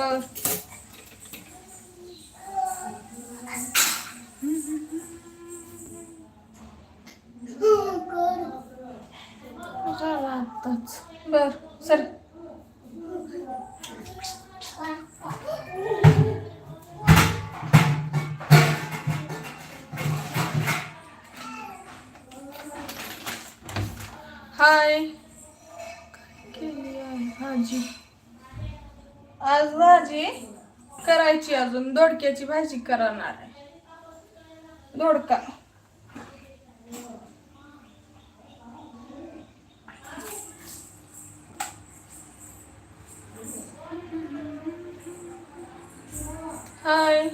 बर झालं आत्ताच बर सर हाय काय केली आहे भाजी आज भाजी करायची अजून. दोडक्याची भाजी करणार आहे. दोडका. हाय.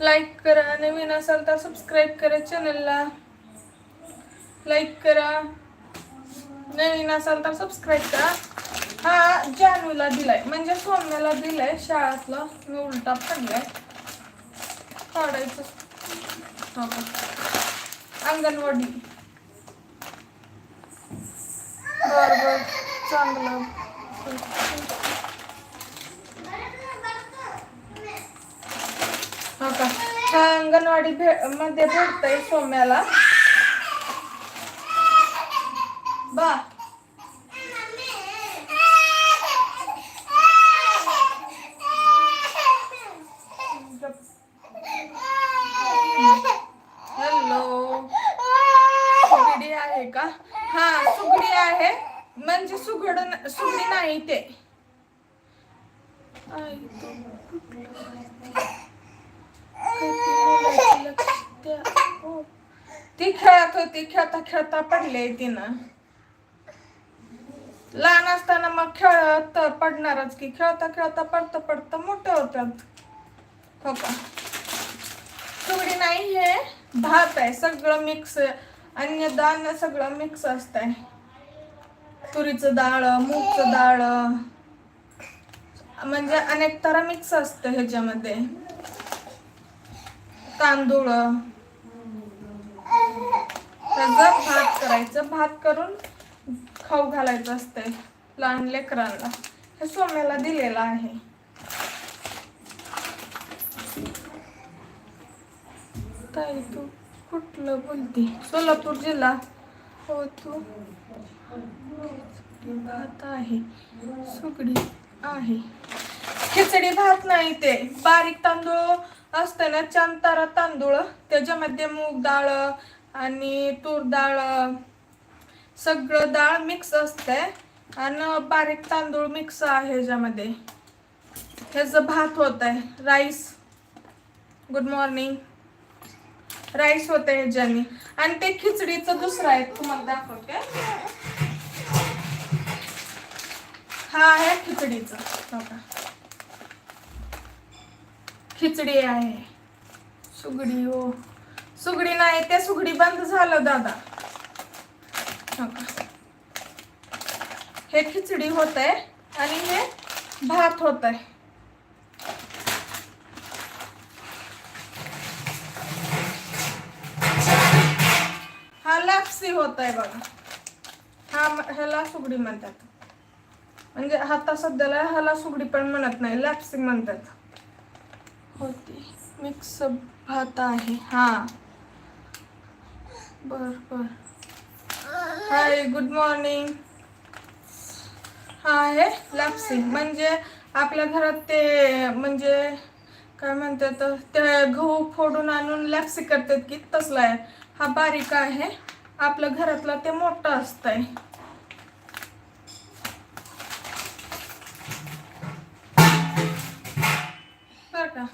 लाईक करा. नवीन असाल तर सबस्क्राईब करा चॅनलला लाईक करा. नवीन असाल तर सबस्क्राईब करा. हा जानूला दिलाय. म्हणजे सोम्याला दिलाय शाळातला. मी उलटा पडलाय. काढायचं. अंगणवाडी. बर बर चांगलं. हो का? हा अंगणवाडी भे मध्ये भेटतंय सोम्याला. बा हॅलो सुगडी आहे का हा सुगडी आहे. म्हणजे सुघड सुगडी नाही ते. ती खेळत होती खेळता खेळता पडले तिनं. लहान असताना मग खेळत पडणारच की खेळता खेळता पडत पडत मोठे होतात. हो का? सुगडी नाही हे भात आहे. सगळं मिक्स अन्य दान सगळं मिक्स असतंय. तुरीचं डाळ मूगचं डाळ. म्हणजे अनेक तरा मिक्स असतं ह्याच्यामध्ये. तांदूळ. त्याचा भात करायचं. भात करून खाऊ घालायचं असतंय लहान लेकरांना. हे सोम्याला दिलेलं आहे. ताई तू कुठलं बोलते? सोलापूर जिल्हा. भात आहे. सुकडी आहे. खिचडी भात नाही ते. बारीक तांदूळ असते ना चांतारा तांदूळ. त्याच्यामध्ये मूग डाळ आणि तूर डाळ सगळं डाळ मिक्स असते. आणि बारीक तांदूळ मिक्स आहे ह्याच्यामध्ये. ह्याचं भात होत आहे राईस. Good morning. राईस होते ह्याच्यानी आणि ते खिचडीचं दुसरं आहे. तुम्हाला दाखवते. हा आहे खिचडीचं. खिचडी आहे. सुगडी हो. सुगडी नाही ते सुगडी बंद झालं दादा. हे खिचडी होत आहे आणि हे भात होत आहे हा लापसी होत आहे बघा. हा ह्याला सुगडी म्हणतात. म्हणजे आता सध्याला ह्याला सुगडी पण म्हणत नाही लापसी म्हणतात. होती. मिक्स भात आहे. हा. बर बर. हाय गुड मॉर्निंग हा आहे लापसी म्हणजे आपल्या घरात ते म्हणजे काय म्हणतात ते गहू फोडून आणून लापसी करतात की तसला आहे. हा बारीक आहे. आपल्या घरातला ते मोठं असतंय. बर का?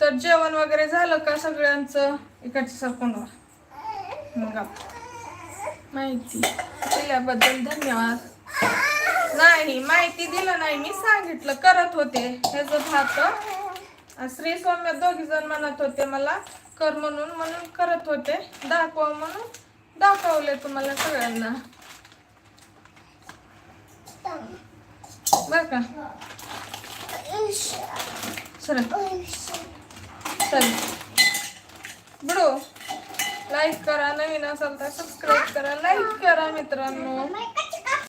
तर जेवण वगैरे झालं का सगळ्यांचं इकडच्या सरकोंडवर मग माहिती. दिल्याबद्दल धन्यवाद. नाही माहिती दिलं नाही मी सांगितलं करत होते. ह्याचं भात श्री सौम्य दोघी जण म्हणत होते मला कर म्हणून म्हणून करत होते. दाखवा म्हणून दाखवले तुम्हाला सगळ्यांना. बर का? सर चल. ब्रो लाईक करा. नवीन असाल तर सबस्क्राईब करा. लाईक करा मित्रांनो.